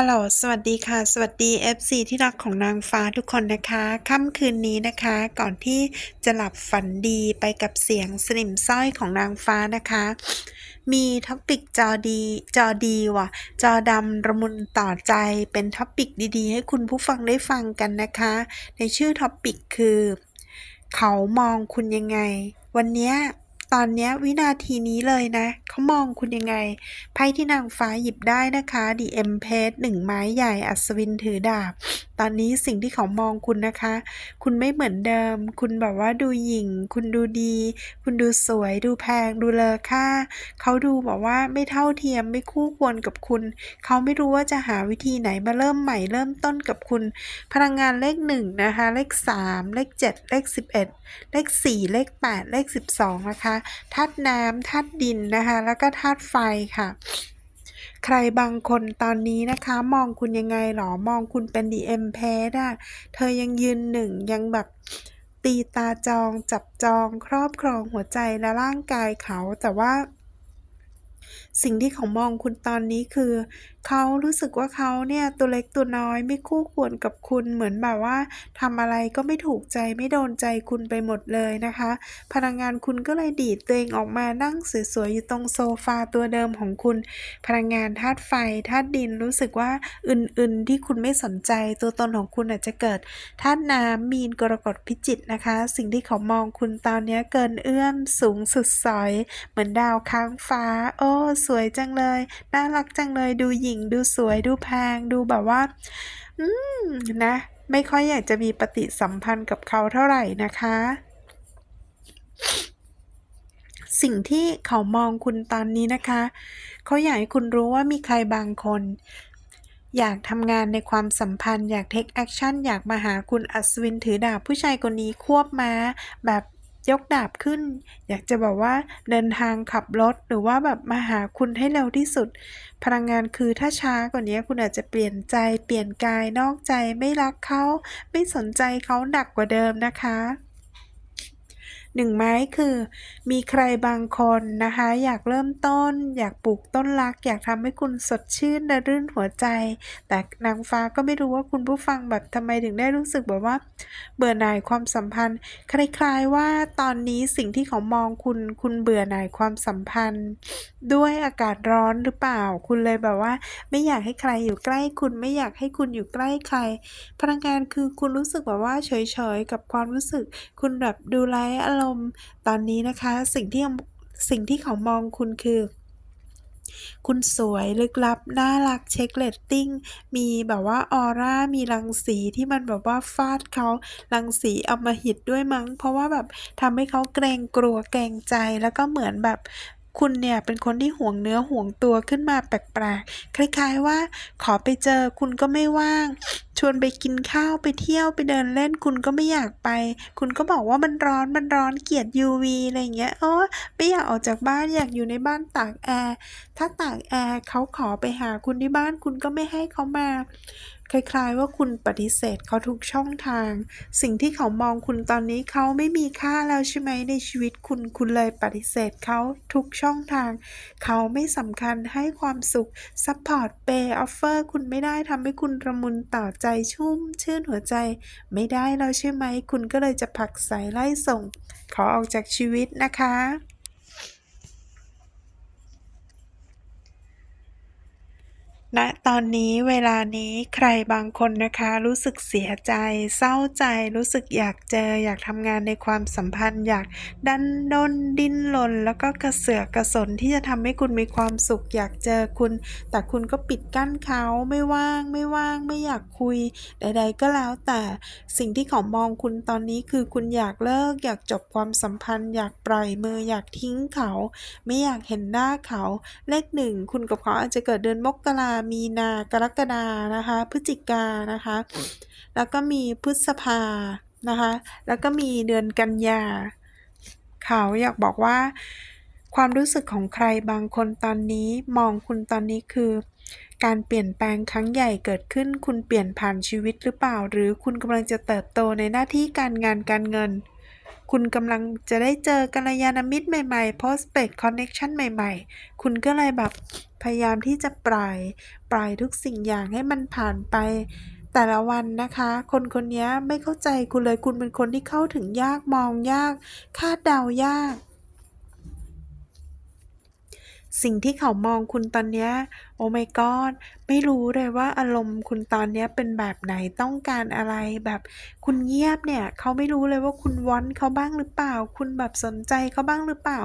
ฮัลโหล สวัสดีค่ะ สวัสดี FC ที่รักของนางฟ้าทุกคนนะคะ ค่ำคืนนี้นะคะ ก่อนที่จะหลับฝันดีไปกับเสียงสนิมสร้อยของนางฟ้านะคะ มีท็อปิกจอดี จอดีว่ะ จอดำระมุนต่อใจ เป็นท็อปิกดีๆ ให้คุณผู้ฟังได้ฟังกันนะคะ ในชื่อท็อปิกคือ เขามองคุณยังไง วันนี้ ตอนนี้วินาทีนี้เลยนะ เขามองคุณยังไง ไพ่ที่นางฟ้าหยิบได้นะคะ The Empress หนึ่งไม้ใหญ่อัศวินถือดาบ ตอนนี้สิ่งที่เขามองคุณนะคะ คุณไม่เหมือนเดิม คุณแบบว่าดูหยิ่ง คุณดูดี คุณดูสวย ดูแพง ดูเลอค่า เขาดูแบบว่าไม่เท่าเทียมไม่คู่ควรกับคุณ เขาไม่รู้ว่าจะหาวิธีไหนมาเริ่มใหม่เริ่มต้นกับคุณ พลังงานเลขหนึ่งนะคะ เลขสามเลขเจ็ดเลขสิบเอ็ดเลขสี่เลขแปดเลขสิบสองนะคะธาตุน้ำธาตุดินนะคะ แล้วก็ธาตุไฟค่ะ ใครบางคนตอนนี้นะคะ มองคุณยังไงหรอ มองคุณเป็นดีเอ็มแพ้อะเธอยังยืนหนึ่งยังแบบตีตาจองจับจองครอบครองหัวใจและร่างกายเขาแต่ว่า สิ่งที่เขามองคุณตอนนี้คือ เขารู้สึกว่าเขาเนี่ยตัวเล็กตัวน้อยไม่คู่ควรกับคุณเหมือนแบบว่าทำอะไรก็ไม่ถูกใจไม่โดนใจคุณไปหมดเลยนะคะ พลังงานคุณก็เลยดีดตัวเองออกมานั่งสวยๆอยู่ตรงโซฟาตัวเดิมของคุณ พลังงานธาตุไฟธาตุดินรู้สึกว่าอื่นๆ ที่คุณไม่สนใจตัวตนของคุณอาจจะเกิดธาตุน้ำมีนกรกฎพิจิตนะคะ สิ่งที่เขามองคุณตอนนี้เกินเอื้อมสูงสุดสอย เหมือนดาวค้างฟ้า โอ้สวยจังเลย น่ารักจังเลย ดูหญิง ดูสวย ดูแพง ดูแบบว่า อืม นะ ไม่ค่อยอยากจะมีปฏิสัมพันธ์กับเขาเท่าไหร่นะคะ สิ่งที่เขามองคุณตอนนี้นะคะ เขาอยากให้คุณรู้ว่ามีใครบางคน อยากทำงานในความสัมพันธ์ อยากเทคแอคชั่น อยากมาหาคุณอัศวินถือดาบผู้ชายคนนี้ควบม้าแบบ ยกดาบขึ้น อยากจะบอกว่าเดินทางขับรถหรือว่าแบบมาหาคุณให้เร็วที่สุด พลังงานคือถ้าช้ากว่านี้คุณอาจจะเปลี่ยนใจเปลี่ยนกายนอกใจไม่รักเขา ไม่สนใจเขาหนักกว่าเดิมนะคะ หนึ่งไม้คือ มีใครบางคนนะคะ อยากเริ่มต้น อยากปลูกต้นรัก อยากทำให้คุณสดชื่นและรื่นหัวใจ แต่นางฟ้าก็ไม่รู้ว่าคุณผู้ฟังแบบทำไมถึงได้รู้สึกแบบว่า เบื่อหน่ายความสัมพันธ์ คล้ายๆว่าตอนนี้สิ่งที่เขามองคุณคุณเบื่อหน่ายความสัมพันธ์ ด้วยอากาศร้อนหรือเปล่า คุณเลยแบบว่า ไม่อยากให้ใครอยู่ใกล้คุณไม่อยากให้คุณอยู่ใกล้ใคร พลังงานคือคุณรู้สึกแบบว่าเฉยๆกับความรู้สึก คุณแบบดูไร้อารมณ์ตอนนี้นะคะสิ่งที่สิ่งที่เขามองคุณคือคุณสวยลึกลับ น่ารักเช็คเลตติ้ง มีแบบว่าออร่า มีรังสีที่มันแบบว่าฟาดเขารังสีเอามาหิดด้วยมั้ง เพราะว่าแบบทำให้เขาเกรงกลัวเกรงใจแล้วก็เหมือนแบบ คุณเนี่ยเป็นคนที่ห่วงเนื้อห่วงตัวขึ้นมาแปลกๆ คล้ายๆว่า ขอไปเจอคุณก็ไม่ว่าง ชวนไปกินข้าวไปเที่ยวไปเดินเล่นคุณก็ไม่อยากไป คุณก็บอกว่ามันร้อนมันร้อนเกลียด UV อะไรเงี้ยโอ้ไม่อยากออกจากบ้านอยากอยู่ในบ้านตากแอร์ถ้าตากแอร์เขาขอไปหาคุณที่บ้านคุณก็ไม่ให้เขามา คล้ายๆว่าคุณปฏิเสธเขาทุกช่องทาง สิ่งที่เขามองคุณตอนนี้เขาไม่มีค่าแล้วใช่ไหมในชีวิตคุณคุณเลยปฏิเสธเขาทุกช่องทาง เขาไม่สำคัญให้ความสุขซัพพอร์ตเปย์ออฟเฟอร์คุณไม่ได้ทำให้คุณระมุนต่อใจชุ่ม ชื่นหัวใจ ไม่ได้แล้วใช่ไหม คุณก็เลยจะผลักใสไล่ส่ง ขอออกจากชีวิตนะคะ ณตอนนี้เวลานี้ใครบางคนนะคะ รู้สึกเสียใจ เศร้าใจ รู้สึกอยากเจอ อยากทำงานในความสัมพันธ์ อยากดันด้นดิ้นรนแล้วก็กระเสือกกระสนที่จะทำให้คุณมีความสุข อยากเจอคุณ แต่คุณก็ปิดกั้นเขาไม่ว่างไม่ว่าง ไม่อยากคุย ใด ๆ ก็แล้วแต่สิ่งที่เขามองคุณตอนนี้คือคุณอยากเลิก อยากจบความสัมพันธ์ อยากปล่อยมือ อยากทิ้งเขา ไม่อยากเห็นหน้าเขาเลขหนึ่งคุณกับเขาอาจจะเกิดเดือนมกรามีนากรกฎานะคะ พฤศจิกานะคะ แล้วก็มีพฤษภานะคะ แล้วก็มีเดือนกันยาเขาอยากบอกว่า ความรู้สึกของใครบางคนตอนนี้มองคุณตอนนี้คือ การเปลี่ยนแปลงครั้งใหญ่เกิดขึ้น คุณเปลี่ยนผ่านชีวิตหรือเปล่า หรือคุณกำลังจะเติบโตในหน้าที่การงานการเงิน คุณกำลังจะได้เจอกัลยาณมิตรใหม่ๆ prospect connection ใหม่ๆ คุณก็เลยแบบพยายามที่จะปล่อย ปล่อยทุกสิ่งอย่างให้มันผ่านไป แต่ละวันนะคะ คนคนนี้ไม่เข้าใจคุณเลย คุณเป็นคนที่เข้าถึงยาก มองยาก คาดเดายาก สิ่งที่เขามองคุณตอนนี้โอ้ my god ไม่รู้เลยว่าอารมณ์คุณตอนนี้เป็นแบบไหนต้องการอะไรแบบคุณเงียบเนี่ย เขาไม่รู้เลยว่าคุณ want เขาบ้างหรือเปล่า คุณแบบสนใจเขาบ้างหรือเปล่า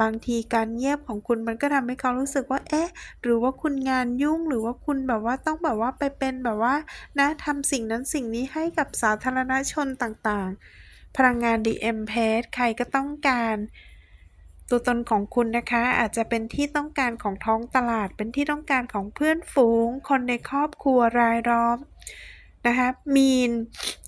บางทีการเงียบของคุณมันก็ทำให้เขารู้สึกว่า เอ๊ะ หรือว่าคุณงานยุ่งหรือว่าคุณแบบว่าต้องแบบว่าไปเป็นแบบว่า นะทำสิ่งนั้นสิ่งนี้ให้กับสาธารณชนต่างๆ พลังงาน The Empress ใครก็ต้องการ ตัวตนของคุณนะคะอาจจะเป็นที่ต้องการของท้องตลาด เป็นที่ต้องการของเพื่อนฝูง คนในครอบครัวรายล้อมนะคะมีน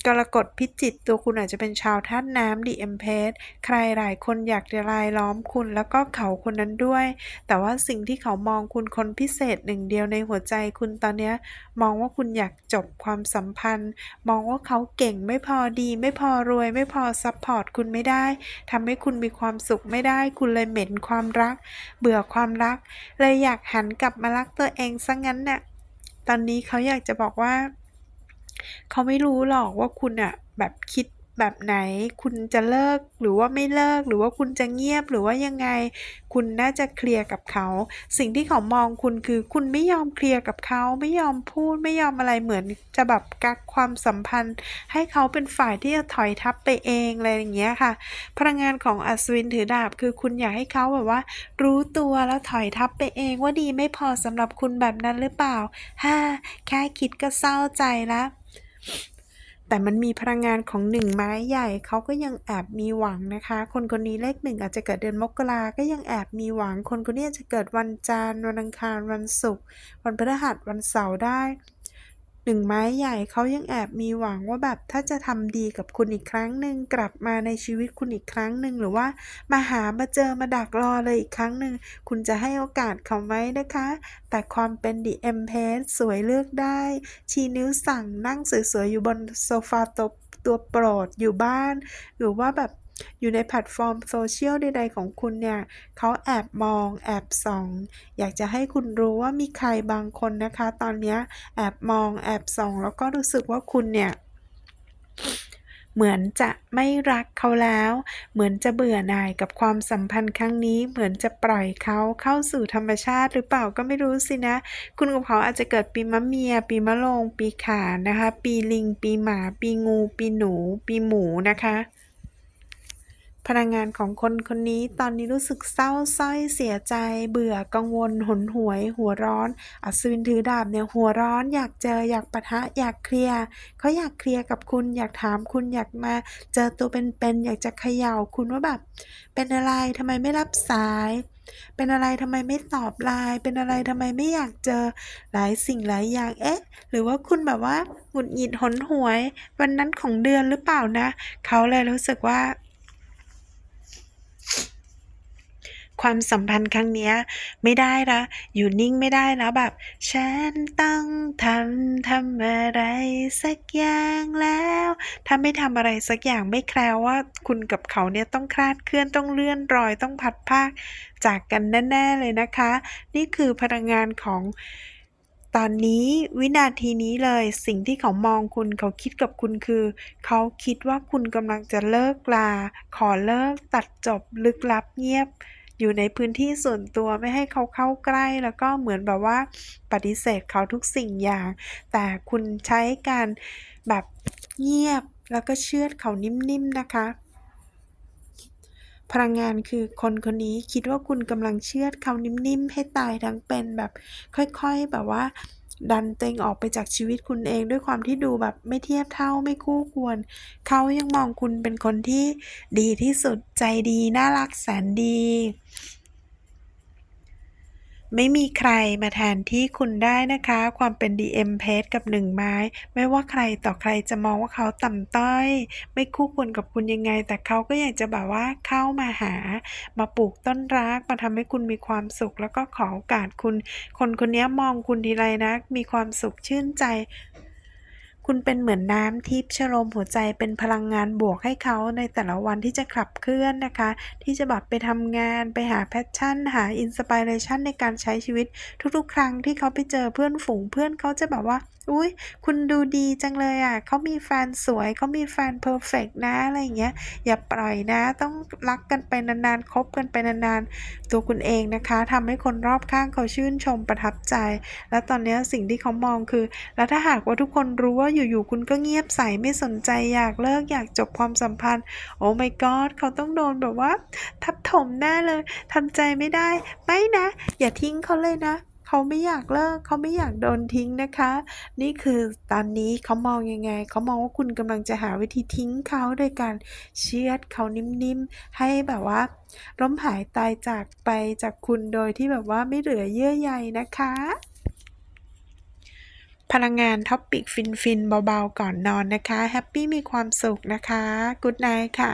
กรกฎพิจิกตัวคุณอาจจะเป็นชาวธาตุน้ำ The Empress ใครหลายคนอยากจะรายล้อมคุณแล้วก็เขาคนนั้นด้วย แต่ว่าสิ่งที่เขามองคุณคนพิเศษหนึ่งเดียวในหัวใจคุณตอนนี้มองว่าคุณอยากจบความสัมพันธ์ มองว่าเขาเก่งไม่พอดี ไม่พอรวย ไม่พอซัปพอร์ตคุณไม่ได้ทำให้คุณมีความสุขไม่ได้ คุณเลยเหม็นความรัก เบื่อความรัก เลยอยากหันกลับมารักตัวเองซะงั้นน่ะตอนนี้เขาอยากจะบอกว่า เขาไม่รู้หรอกว่าคุณน่ะแบบคิดแบบไหน คุณจะเลิกหรือว่าไม่เลิกหรือว่าคุณจะเงียบหรือว่ายังไง คุณน่าจะเคลียร์กับเขา สิ่งที่เขามองคุณคือคุณไม่ยอมเคลียร์กับเขาไม่ยอมพูดไม่ยอมอะไรเหมือน จะแบบกักความสัมพันธ์ ให้เขาเป็นฝ่ายที่จะถอยทัพไปเองอะไรอย่างเงี้ยค่ะ พลังงานของอัศวินถือดาบคือคุณอยากให้เขาแบบว่า รู้ตัวแล้วถอยทัพไปเองว่าดีไม่พอสำหรับคุณแบบนั้นหรือเปล่าฮ่าแค่คิดก็เศร้าใจแล้ว แต่มันมีพลังงานของหนึ่งไม้ใหญ่เขาก็ยังแอบมีหวังนะคะ คนคนนี้เลขหนึ่งอาจจะเกิดเดือนมกราก็ยังแอบมีหวัง คนคนนี้อาจจะเกิดวันจันทร์วันอังคารวันศุกร์วันพฤหัสวันเสาร์ได้ หนึ่งไม้ใหญ่เขายังแอบมีหวังว่าแบบถ้าจะทำดีกับคุณอีกครั้งหนึ่งกลับมาในชีวิตคุณอีกครั้งหนึ่งหรือว่ามาหามาเจอมาดักรอเลยอีกครั้งหนึ่งคุณจะให้โอกาสเขาไหมนะคะ แต่ความเป็น The Empress สวยเลือกได้ ชี้นิ้วสั่งนั่งสวยๆอยู่บนโซฟาตัวตัวโปรดอยู่บ้าน หรือว่าแบบ อยู่ในแพลตฟอร์มโซเชียลใดๆของคุณเนี่ยเขาแอบมองแอบส่อง อยากจะให้คุณรู้ว่ามีใครบางคนนะคะ ตอนเนี้ยแอบมองแอบส่อง แล้วก็รู้สึกว่าคุณเนี่ยเหมือนจะไม่รักเขาแล้ว เหมือนจะเบื่อหน่ายกับความสัมพันธ์ครั้งนี้ เหมือนจะปล่อยเขาเข้าสู่ธรรมชาติหรือเปล่าก็ไม่รู้สินะ คุณกับเขาอาจจะเกิดปีมะเมีย ปีมะโรง ปีขานนะคะ ปีลิง ปีหมา ปีงู ปีหนู ปีหมูนะคะ พลังงานของคนคนนี้ตอนนี้รู้สึกเศร้าสร้อยเสียใจ เบื่อกังวลหนหวย หัวร้อน อัศวินถือดาบเนี่ยหัวร้อน อยากเจออยากปะทะอยากเคลียร์เขาอยากเคลียร์กับคุณ อยากถามคุณอยากมา เจอตัวเป็นๆอยากจะเขย่าคุณว่าแบบ เป็นอะไรทำไมไม่รับสาย เป็นอะไรทำไมไม่ตอบ LINE เป็นอะไรทำไมไม่อยากเจอหลายสิ่งหลายอย่างเอ๊ะ หรือว่าคุณแบบว่าหงุดหงิดหนหวย วันนั้นของเดือนหรือเปล่านะเขาเลยรู้สึกว่า ความสัมพันธ์ครั้งนี้ไม่ได้แล้วอยู่นิ่งไม่ได้แล้วแบบ ฉันต้องทำทำอะไรสักอย่างแล้ว ถ้าไม่ทำอะไรสักอย่างไม่แคล้วว่า คุณกับเขาเนี่ยต้องคลาดเคลื่อนต้องเลื่อนรอยต้องพลัดพรากจากกันแน่ ๆ เลยนะคะ นี่คือพลังงานของ ตอนนี้วินาทีนี้เลยสิ่งที่เขามองคุณเขาคิดกับคุณคือ เขาคิดว่าคุณกำลังจะเลิกลา ขอเลิกตัดจบลึกลับเงียบ อยู่ในพื้นที่ส่วนตัวไม่ให้เขาเข้าใกล้แล้วก็เหมือนแบบว่า ปฏิเสธเขาทุกสิ่งอย่าง แต่คุณใช้การแบบเงียบแล้วก็เชื่อดเขานิ่มๆนะคะ พลังงานคือคนคนนี้คิดว่าคุณกำลังเชือดเขานิ่มๆ ให้ตายทั้งเป็นแบบค่อยๆแบบว่า ดันตัวเองออกไปจากชีวิตคุณเองด้วยความที่ดูแบบไม่เทียบเท่าไม่คู่ควร เขายังมองคุณเป็นคนที่ดีที่สุดใจดี น่ารักแสนดี ไม่มีใครมาแทนที่คุณได้นะคะ ความเป็น DM p a g กับหนึ่งไม้ ไม่ว่าใครต่อใครจะมองว่าเขาต่ำต้อย ไม่คู่ควรกับคุณยังไง แต่เขาก็อยากจะแบบว่าเข้ามาหา มาปลูกต้นรักมาทำให้คุณมีความสุข แล้วก็ขอโอกาสคุณ คนคนนี้มองคุณทีไรนะ มีความสุขชื่นใจ คุคุณเป็นเหมือนน้ำทิพย์ชโลมหัวใจเป็นพลังงานบวกให้เขาในแต่ละวันที่จะขับเคลื่อนนะคะ ที่จะแบบไปทำงานไปหาแพชชั่น หาอินสปิเรชันในการใช้ชีวิตทุกๆ ครั้งที่เขาไปเจอเพื่อนฝูงเพื่อนเขาจะแบบว่า อุ้ยคุณดูดีจังเลยอะเขามีแฟนสวยเขามีแฟนเพอร์เฟกนะอะไรอย่างเงี้ย อย่าปล่อยนะ ต้องรักกันไปนานๆคบกันไปนานๆ ตัวคุณเองนะคะทำให้คนรอบข้างเขาชื่นชมประทับใจ และตอนนี้สิ่งที่เขามองคือ แล้วถ้าหากว่าทุกคนรู้ว่าอยู่ๆคุณก็เงียบใส่ไม่สนใจอยากเลิกอยากจบความสัมพันธ์ โอ้ my god เขาต้องโดนแบบว่า ทับถมแน่เลยทำใจไม่ได้ ไม่นะ อย่าทิ้งเขาเลยนะ เขาไม่อยากเลิกเขาไม่อยากโดนทิ้งนะคะ นี่คือตอนนี้เขามองยังไง เขามองว่าคุณกำลังจะหาวิธีทิ้งเขาโดยการเชือดเขานิ่มๆ ให้แบบว่าล้มหายตายจากไปจากคุณโดยที่แบบว่าไม่เหลือเยื่อใยนะคะพลังงานท็อปปิกฟินๆเบาๆ ก่อนนอนนะคะ แฮปปี้มีความสุขนะคะ กุ๊ดไนท์ค่ะ